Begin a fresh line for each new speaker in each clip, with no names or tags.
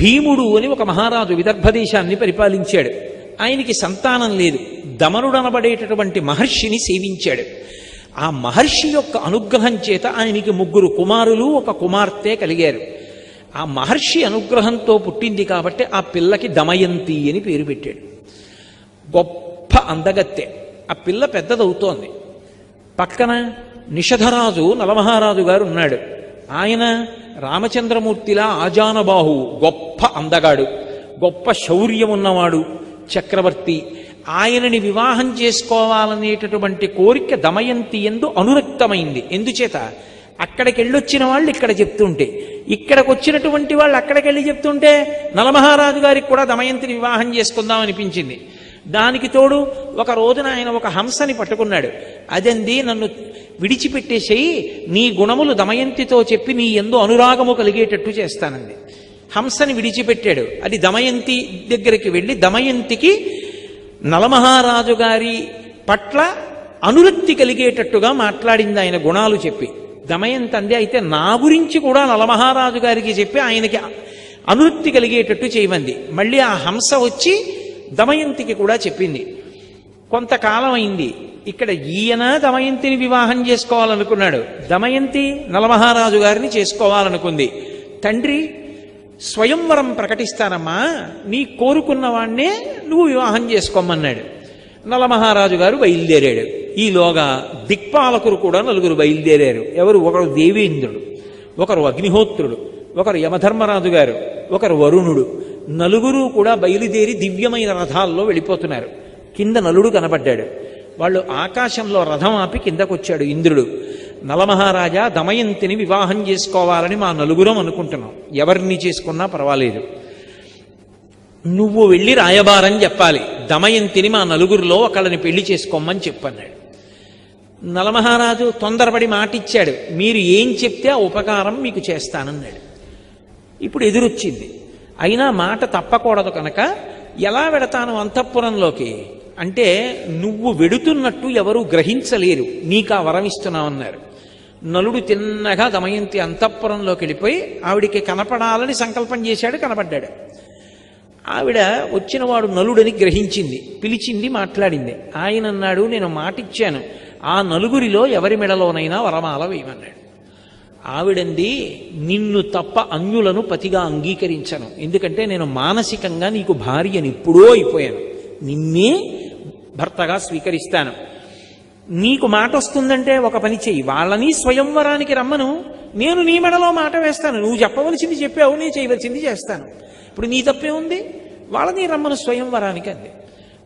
భీముడు అని ఒక మహారాజు విదర్భ దేశాన్ని పరిపాలించాడు. ఆయనకి సంతానం లేదు. దమనుడనబడేటటువంటి మహర్షిని సేవించాడు. ఆ మహర్షి యొక్క అనుగ్రహం చేత ఆయనకి ముగ్గురు కుమారులు ఒక కుమార్తె కలిగారు. ఆ మహర్షి అనుగ్రహంతో పుట్టింది కాబట్టి ఆ పిల్లకి దమయంతి అని పేరు పెట్టాడు. గొప్ప అందగత్తె. ఆ పిల్ల పెద్దదవుతోంది. పక్కన నిషధరాజు నలమహారాజు గారు ఉన్నాడు. ఆయన రామచంద్రమూర్తిలా ఆజానబాహు గొప్ప అందగాడు గొప్ప శౌర్యం ఉన్నవాడు చక్రవర్తి. ఆయనని వివాహం చేసుకోవాలనేటటువంటి కోరిక దమయంతి ఎందు అనురక్తమైంది. ఎందుచేత? అక్కడికి వెళ్ళొచ్చిన వాళ్ళు ఇక్కడ చెప్తుంటే ఇక్కడికి వచ్చినటువంటి వాళ్ళు అక్కడికి వెళ్ళి చెప్తుంటే నలమహారాజు గారికి కూడా దమయంతిని వివాహం చేసుకుందాం అనిపించింది. దానికి తోడు ఒక రోజున ఆయన ఒక హంసని పట్టుకున్నాడు. అదంది నన్ను విడిచిపెట్టేసేయి నీ గుణములు దమయంతితో చెప్పి నీ ఎందు అనురాగము కలిగేటట్టు చేస్తానంది. హంసని విడిచిపెట్టాడు. అది దమయంతి దగ్గరికి వెళ్ళి దమయంతికి నలమహారాజు గారి పట్ల అనురక్తి కలిగేటట్టుగా మాట్లాడింది ఆయన గుణాలు చెప్పి. దమయంతి అంది అయితే నా గురించి కూడా నలమహారాజు గారికి చెప్పి ఆయనకి అనురక్తి కలిగేటట్టు చేయమంది. మళ్ళీ ఆ హంస వచ్చి దమయంతికి కూడా చెప్పింది. కొంతకాలం అయింది. ఇక్కడ ఈయన దమయంతిని వివాహం చేసుకోవాలనుకున్నాడు. దమయంతి నలమహారాజు గారిని చేసుకోవాలనుకుంది. తండ్రి స్వయంవరం ప్రకటిస్తానమ్మా నీ కోరుకున్న వాణ్ణే నువ్వు వివాహం చేసుకోమన్నాడు. నలమహారాజు గారు బయలుదేరాడు. ఈలోగా దిక్పాలకులు కూడా నలుగురు బయలుదేరారు. ఎవరు? ఒకరు దేవేంద్రుడు ఒకరు అగ్నిహోత్రుడు ఒకరు యమధర్మరాజు గారు ఒకరు వరుణుడు. నలుగురు కూడా బయలుదేరి దివ్యమైన రథాల్లో వెళ్ళిపోతున్నారు. కింద నలుడు కనబడ్డాడు వాళ్ళు ఆకాశంలో రథం ఆపి కిందకొచ్చాడు ఇంద్రుడు. నలమహారాజా దమయంతిని వివాహం చేసుకోవాలని మా నలుగురం అనుకుంటున్నాం. ఎవరిని చేసుకున్నా పర్వాలేదు. నువ్వు వెళ్ళి రాయబారం చెప్పాలి. దమయంతిని మా నలుగురిలో ఒకళ్ళని పెళ్ళి చేసుకోమని చెప్పన్నాడు. నలమహారాజు తొందరపడి మాటిచ్చాడు. మీరు ఏం చెప్తే ఆ ఉపకారం మీకు చేస్తానన్నాడు. ఇప్పుడు ఎదురొచ్చింది. అయినా మాట తప్పకూడదు కనుక ఎలా వెడతాను అంతఃపురంలోకి? అంటే నువ్వు వెడుతున్నట్టు ఎవరూ గ్రహించలేరు. నీకు ఆ వరం ఇస్తున్నామన్నారు నలుడు తిన్నగా దమయంతి అంతఃపురంలోకి వెళ్ళిపోయి ఆవిడికి కనపడాలని సంకల్పం చేశాడు కనపడ్డాడు. ఆవిడ వచ్చినవాడు నలుడని గ్రహించింది పిలిచింది మాట్లాడింది. ఆయన అన్నాడు నేను మాటిచ్చాను ఆ నలుగురిలో ఎవరి మెడలోనైనా వరమాల వేయమన్నాడు. ఆవిడంది నిన్ను తప్ప అన్యులను పతిగా అంగీకరించను. ఎందుకంటే నేను మానసికంగా నీకు భార్యని ఎప్పుడో అయిపోయాను. నిన్నే భర్తగా స్వీకరిస్తాను. నీకు మాట వస్తుందంటే ఒక పని చెయ్యి. వాళ్ళని స్వయంవరానికి రమ్మను. నేను నీ మెడలో మాట వేస్తాను. నువ్వు చెప్పవలసింది చెప్పావు నేను చేయవలసింది చేస్తాను. ఇప్పుడు నీ తప్పే ఉంది? వాళ్ళని రమ్మను స్వయంవరానికి అంది.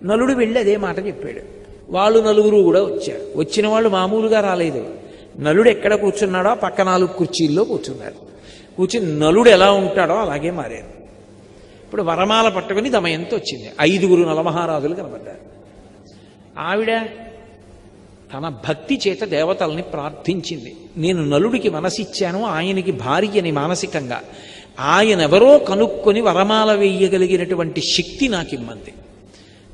నలుడు వెళ్ళి అదే మాట చెప్పాడు. వాళ్ళు నలుగురు కూడా వచ్చారు. వచ్చిన వాళ్ళు మామూలుగా రాలేదు. నలుడు ఎక్కడ కూర్చున్నాడో పక్క నాలుగు కుర్చీల్లో కూర్చున్నారు. కూర్చుని నలుడు ఎలా ఉంటాడో అలాగే మారారు. ఇప్పుడు వరమాల పట్టుకుని దమయంతో వచ్చింది ఐదుగురు నలమహారాజులు కనబడ్డారు. ఆవిడ తన భక్తి చేత దేవతల్ని ప్రార్థించింది. నేను నలుడికి మనసిచ్చాను ఆయనకి భార్యని మానసికంగా. ఆయనెవరో కనుక్కొని వరమాల వేయగలిగినటువంటి శక్తి నాకిమ్మంది.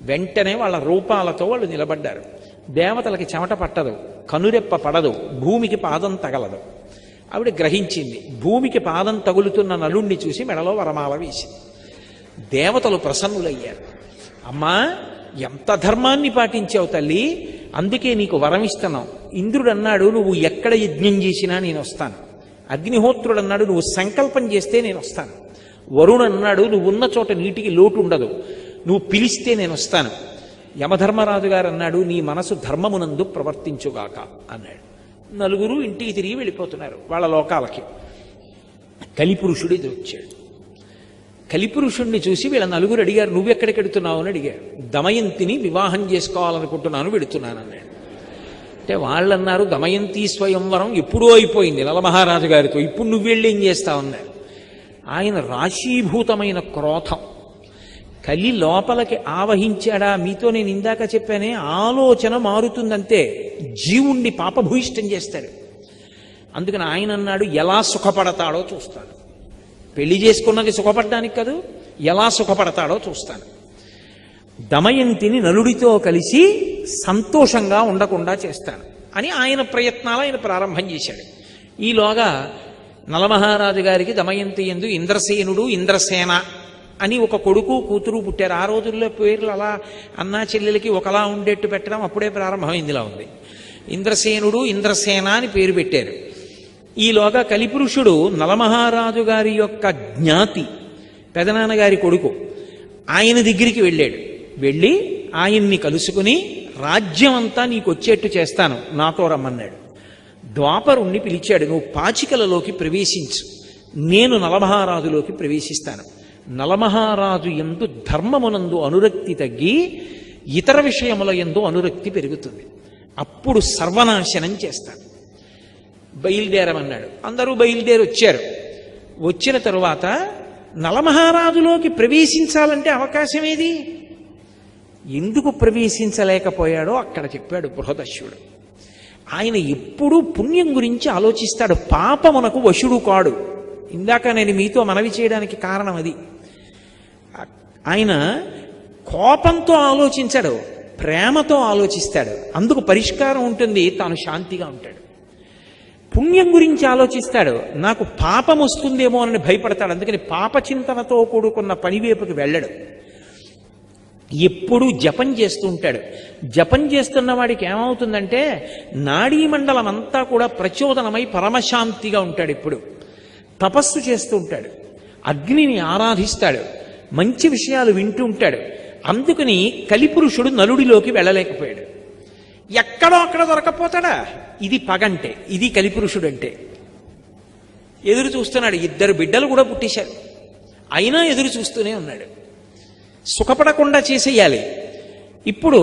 వెంటనే వాళ్ళ రూపాలతో వాళ్ళు నిలబడ్డారు. దేవతలకి చెమట పట్టదు కనురెప్ప పడదు భూమికి పాదం తగలదు. ఆవిడ గ్రహించింది భూమికి పాదం తగులుతున్న నలుణ్ణి చూసి మెడలో వరమాల వేసింది. దేవతలు ప్రసన్నులయ్యారు. అమ్మా ఎంత ధర్మాన్ని పాటించావు తల్లి? అందుకే నీకు వరం ఇస్తున్నాం ఇంద్రుడు అన్నాడు నువ్వు ఎక్కడ యజ్ఞం చేసినా నేను వస్తాను. అగ్నిహోత్రుడు అన్నాడు నువ్వు సంకల్పం చేస్తే నేను వస్తాను. వరుణ్ అన్నాడు నువ్వు ఉన్న చోట నీటికి లోటు ఉండదు. నువ్వు పిలిస్తే నేను వస్తాను. యమధర్మరాజు గారు అన్నాడు నీ మనసు ధర్మమునందు ప్రవర్తించుగాక అన్నాడు. నలుగురు ఇంటికి తిరిగి వెళ్ళిపోతున్నారు వాళ్ళ లోకాలకి. కలిపురుషుడు ఎదురొచ్చాడు. కలిపురుషుణ్ణి చూసి వీళ్ళ నలుగురు అడిగారు నువ్వెక్కడికెడుతున్నావు అని అడిగారు. దమయంతిని వివాహం చేసుకోవాలనుకుంటున్నాను వెడుతున్నాను అన్నాడు అంటే వాళ్ళన్నారు దమయంతి స్వయంవరం ఎప్పుడో అయిపోయింది నలమహారాజు గారితో ఇప్పుడు నువ్వు వెళ్ళి ఏం చేస్తావన్నారు ఆయన రాశీభూతమైన క్రోధం. కలి లోపలికి ఆవహించాడా? మీతో నేను ఇందాక చెప్పానే ఆలోచన మారుతుందంతే. జీవుణ్ణి పాపభూయిష్టం చేస్తాడు. అందుకని ఆయన అన్నాడు ఎలా సుఖపడతాడో చూస్తాడు పెళ్ళి చేసుకున్నది సుఖపడడానికి కాదు? ఎలా సుఖపడతాడో చూస్తాను. దమయంతిని నలుడితో కలిసి సంతోషంగా ఉండకుండా చేస్తాను అని ఆయన ప్రయత్నాలు ఆయన ప్రారంభం చేశాడు. ఈలోగా నలమహారాజు గారికి దమయంతి ఎందు ఇంద్రసేనుడు ఇంద్రసేన అని ఒక కొడుకు కూతురు పుట్టారు. ఆ రోజుల్లో పేర్లు అలా అన్నా చెల్లెలకి ఒకలా ఉండేట్టు పెట్టడం అప్పుడే ప్రారంభమైందిలా ఉంది. ఇంద్రసేనుడు ఇంద్రసేన అని పేరు పెట్టారు. ఈలోగా కలిపురుషుడు నలమహారాజు గారి యొక్క జ్ఞాతి పెదనాన్నగారి కొడుకు. ఆయన దగ్గరికి వెళ్ళాడు. వెళ్ళి ఆయన్ని కలుసుకుని రాజ్యం అంతా నీకు వచ్చేట్టు చేస్తాను నాతో రమ్మన్నాడు. ద్వాపరుణ్ణి పిలిచాడు నువ్వు పాచికలలోకి ప్రవేశించు. నేను నలమహారాజులోకి ప్రవేశిస్తాను. నలమహారాజు ఎందు ధర్మమునందు అనురక్తి తగ్గి ఇతర విషయముల ఎందు అనురక్తి పెరుగుతుంది. అప్పుడు సర్వనాశనం చేస్తాను బయలుదేరమన్నాడు. అందరూ బయలుదేరి వచ్చారు. వచ్చిన తరువాత నలమహారాజులోకి ప్రవేశించాలంటే అవకాశం ఏది? ఎందుకు ప్రవేశించలేకపోయాడో అక్కడ చెప్పాడు బృహదశ్యుడు ఆయన ఎప్పుడూ పుణ్యం గురించి ఆలోచిస్తాడు. పాపమునకు వశుడు కాడు. ఇందాక నేను మీతో మనవి చేయడానికి కారణం అది. ఆయన కోపంతో ఆలోచించడు ప్రేమతో ఆలోచిస్తాడు. అందుకు పరిష్కారం ఉంటుంది తాను శాంతిగా ఉంటాడు. పుణ్యం గురించి ఆలోచిస్తాడు. నాకు పాపం వస్తుందేమో అని భయపడతాడు. అందుకని పాప చింతనతో కూడుకున్న పనివేపుకి వెళ్ళడు. ఎప్పుడూ జపం చేస్తూ ఉంటాడు. జపం చేస్తున్న వాడికి ఏమవుతుందంటే నాడీ మండలం అంతా కూడా ప్రచోదనమై పరమశాంతిగా ఉంటాడు ఇప్పుడు. తపస్సు చేస్తూ ఉంటాడు. అగ్నిని ఆరాధిస్తాడు. మంచి విషయాలు వింటూ ఉంటాడు. అందుకని కలిపురుషుడు నలుడిలోకి వెళ్ళలేకపోయాడు. ఎక్కడో అక్కడ దొరకపోతాడా? ఇది పగంటే ఇది కలిపురుషుడు అంటే ఎదురు చూస్తున్నాడు ఇద్దరు బిడ్డలు కూడా పుట్టేశారు. అయినా ఎదురు చూస్తూనే ఉన్నాడు. సుఖపడకుండా చేసేయాలి. ఇప్పుడు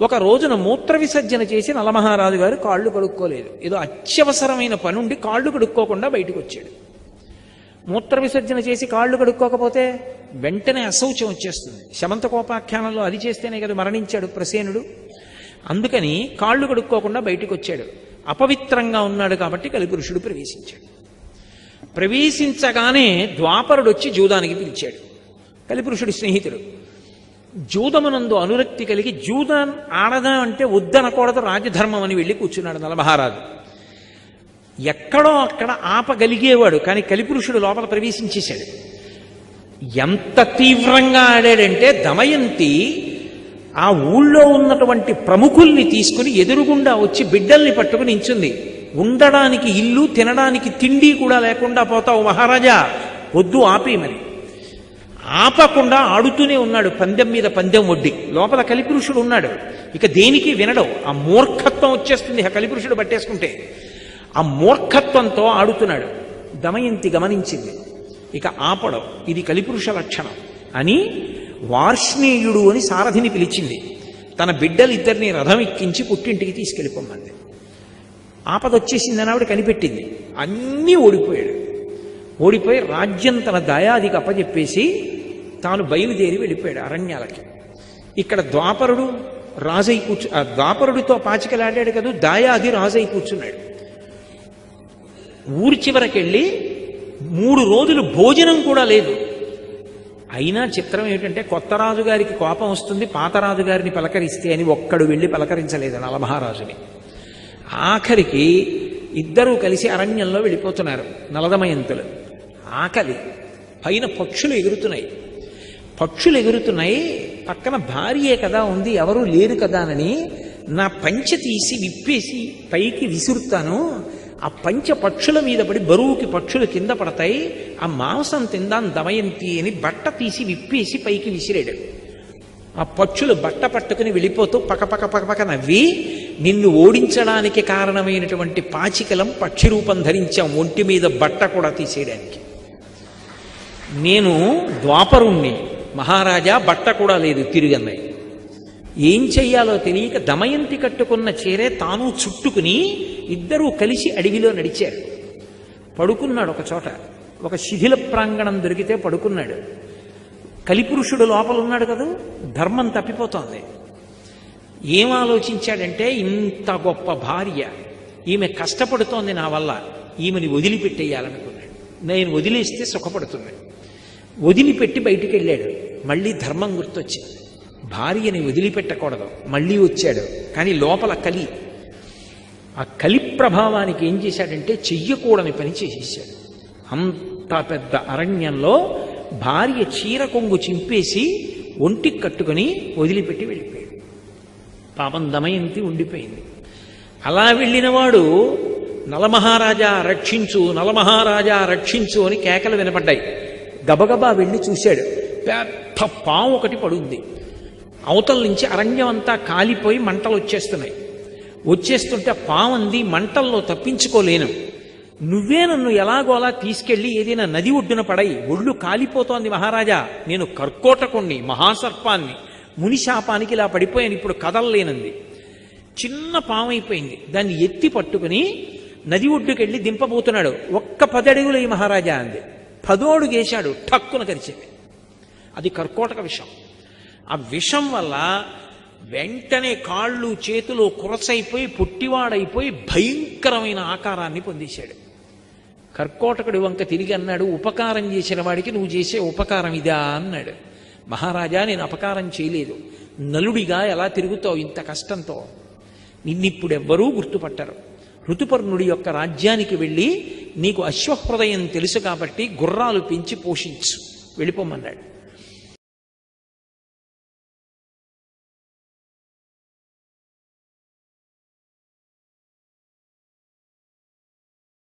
ఒక రోజున మూత్ర విసర్జన చేసి నలమహారాజు గారు కాళ్ళు కడుక్కోలేదు. ఏదో అత్యవసరమైన పనుండి కాళ్ళు కడుక్కోకుండా బయటకు వచ్చాడు మూత్ర విసర్జన చేసి కాళ్ళు కడుక్కోకపోతే వెంటనే అశౌచం వచ్చేస్తుంది. శమంత కోపాఖ్యానంలో అది చేస్తేనే కదా మరణించాడు ప్రసేనుడు. అందుకని కాళ్ళు కడుక్కోకుండా బయటకు వచ్చాడు. అపవిత్రంగా ఉన్నాడు కాబట్టి కలిపురుషుడు ప్రవేశించాడు. ప్రవేశించగానే ద్వాపరుడు వచ్చి జూదానికి పిలిచాడు. కలిపురుషుడి స్నేహితుడు జూదమునందు అనురక్తి కలిగి జూదం ఆడదా అంటే వద్దనకూడదు రాజధర్మం అని వెళ్ళి కూర్చున్నాడు నలమహారాజు. ఎక్కడో అక్కడ ఆపగలిగేవాడు కానీ కలిపురుషుడు లోపల ప్రవేశించేశాడు. ఎంత తీవ్రంగా ఆడాడంటే దమయంతి ఆ ఊళ్ళో ఉన్నటువంటి ప్రముఖుల్ని తీసుకుని ఎదురుగుండా వచ్చి బిడ్డల్ని పట్టుకుని నించుంది. ఉండడానికి ఇల్లు తినడానికి తిండి కూడా లేకుండా పోతావు మహారాజా. వద్దు ఆపేయమని. ఆపకుండా ఆడుతూనే ఉన్నాడు పందెం మీద పందెం వడ్డీ లోపల కలిపురుషుడు ఉన్నాడు. ఇక దేనికి వినడం. ఆ మూర్ఖత్వం వచ్చేస్తుంది ఆ కలిపురుషుడు పట్టేసుకుంటే. ఆ మూర్ఖత్వంతో ఆడుతున్నాడు. దమయంతి గమనించింది. ఇక ఆపడం. ఇది కలిపురుష లక్షణం. అని వార్ష్ణేయుడు అని సారథిని పిలిచింది. తన బిడ్డలు ఇద్దరిని రథం ఎక్కించి పుట్టింటికి తీసుకెళ్ళిపోమంది. ఆపదొచ్చేసిందని ఆవిడ కనిపెట్టింది. అన్నీ ఓడిపోయాడు. ఓడిపోయి రాజ్యం తన దయాదికి అప్పచెప్పేసి తాను బయలుదేరి వెళ్ళిపోయాడు అరణ్యాలకి. ఇక్కడ ద్వాపరుడు రాజై కూర్చు ఆ ద్వాపరుడితో పాచికలాడాడు కదా దాయాది రాజై కూర్చున్నాడు. ఊరి చివరకెళ్ళి మూడు రోజులు భోజనం కూడా లేదు. అయినా చిత్రం ఏమిటంటే కొత్త రాజుగారికి కోపం వస్తుంది పాత రాజుగారిని పలకరిస్తే అని ఒక్కడు వెళ్ళి పలకరించలేదు నలమహారాజుని. ఆఖరికి ఇద్దరూ కలిసి అరణ్యంలో వెళ్ళిపోతున్నారు నలదమయంతులు. ఆకలి. పైన పక్షులు ఎగురుతున్నాయి. పక్షులు ఎగురుతున్నాయి పక్కన భార్యే కదా ఉంది ఎవరూ లేరు కదానని నా పంచె తీసి విప్పేసి పైకి విసురుతాను ఆ పంచ పక్షుల మీద పడి బరువుకి పక్షులు కింద పడతాయి ఆ మాంసం తిందాం దమయంతి అని బట్ట తీసి విప్పేసి పైకి విసిరాడు ఆ పక్షులు బట్ట పట్టుకుని వెళ్ళిపోతూ పకపక పకపక నవ్వి నిన్ను ఓడించడానికి కారణమైనటువంటి పాచికలం పక్షి రూపం ధరించాం ఒంటి మీద బట్ట కూడా తీసేయడానికి. నేను ద్వాపరుణ్ణి. మహారాజా బట్ట కూడా లేదు తిరిగన్నాయి ఏం చెయ్యాలో తెలియక దమయంతి కట్టుకున్న చీరే తాను చుట్టుకుని ఇద్దరూ కలిసి అడవిలో నడిచారు. పడుకున్నాడు ఒక చోట. ఒక శిథిల ప్రాంగణం దొరికితే పడుకున్నాడు. కలిపురుషుడు లోపల ఉన్నాడు కదా? ధర్మం తప్పిపోతోంది. ఏం ఆలోచించాడంటే ఇంత గొప్ప భార్య ఈమె కష్టపడుతోంది నా వల్ల ఈమెని వదిలిపెట్టేయాలనుకున్నాడు. నేను వదిలేస్తే సుఖపడుతుంది వదిలిపెట్టి బయటికి వెళ్ళాడు మళ్ళీ ధర్మం గుర్తొచ్చింది. భార్యని వదిలిపెట్టకూడదు. మళ్ళీ వచ్చాడు. కానీ లోపల కలి. ఆ కలి ప్రభావానికి ఏం చేశాడంటే చెయ్యకూడని పని చేసేసాడు. అంత పెద్ద అరణ్యంలో భార్య చీర కొంగు చింపేసి ఒంటికి కట్టుకుని వదిలిపెట్టి వెళ్ళిపోయాడు. పాపం దమయంతి ఉండిపోయింది. అలా వెళ్ళినవాడు నలమహారాజా రక్షించు నలమహారాజా రక్షించు అని కేకలు వినపడ్డాయి. గబగబా వెళ్ళి చూశాడు. పెద్ద పాము ఒకటి పడుంది. అవతల నుంచి అరణ్యం అంతా కాలిపోయి మంటలు వచ్చేస్తున్నాయి. వచ్చేస్తుంటే పావంది మంటల్లో తప్పించుకోలేను. నువ్వే నన్ను ఎలాగోలా తీసుకెళ్ళి ఏదైనా నది ఒడ్డున పడయి ఒళ్ళు కాలిపోతోంది మహారాజా. నేను కర్కోటకుణ్ణి మహాసర్పాన్ని మునిశాపానికి ఇలా పడిపోయాను ఇప్పుడు కదలలేనంది. చిన్న పామైపోయింది దాన్ని ఎత్తి పట్టుకుని నది ఒడ్డుకెళ్ళి దింపబోతున్నాడు. ఒక్క పదడుగులు ఈ మహారాజా అంది. పదోడుగేశాడు ఠక్కున కరిచింది అది కర్కోటక విషయం ఆ విషం వల్ల వెంటనే కాళ్ళు చేతులు కురసైపోయి పుట్టివాడైపోయి భయంకరమైన ఆకారాన్ని పొందేశాడు. కర్కోటకుడి వంక తిరిగి అన్నాడు ఉపకారం చేసిన వాడికి నువ్వు చేసే ఉపకారం ఇదా? అన్నాడు. మహారాజా నేను అపకారం చేయలేదు. నలుడిగా ఎలా తిరుగుతావు ఇంత కష్టంతో? నిన్నిప్పుడెవ్వరూ గుర్తుపట్టరు. ఋతుపర్ణుడి యొక్క రాజ్యానికి వెళ్ళి నీకు అశ్వహృదయం తెలుసు కాబట్టి గుర్రాలు పెంచి పోషించు. వెళ్ళిపోమన్నాడు.